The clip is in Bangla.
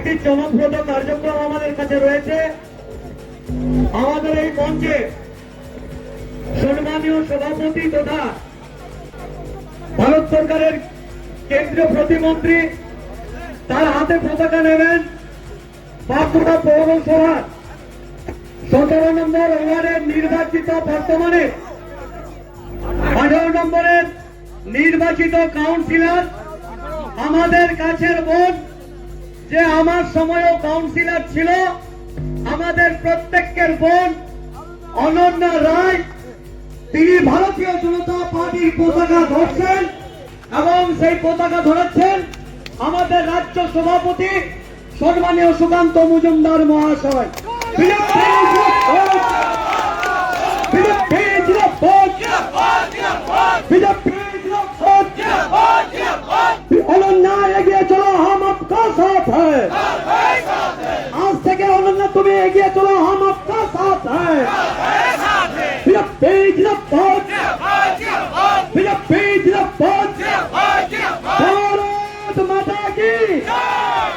একটি চমকপ্রদ কার্যক্রম আমাদের কাছে রয়েছে। আমাদের এই মঞ্চে সম্মানীয় সভাপতি তথা ভারত সরকারের কেন্দ্রীয় প্রতিমন্ত্রী, তার হাতে পতাকা নেবেন বাঁকুড়া পৌরসভা সতেরো নম্বর ওয়ার্ডের নির্বাচিত বর্তমানে। আঠারো নম্বরের নির্বাচিত কাউন্সিলর, আমাদের কাছের বোন যে আমার সময়ও কাউন্সিলর ছিল, আমাদের প্রত্যেকের বোন অনন্যা রায়, তিনি ভারতীয় জনতা পার্টির পতাকা ধরছেন এবং সেই পতাকা ধরেছেন আমাদের রাজ্য সভাপতি সম্মানীয় সুকান্ত মজুমদার মহাশয়। বিজেপি साथ है आज থেকে অনন্য তুমি এগিয়ে চলো हम आपका साथ है गिरफ्तार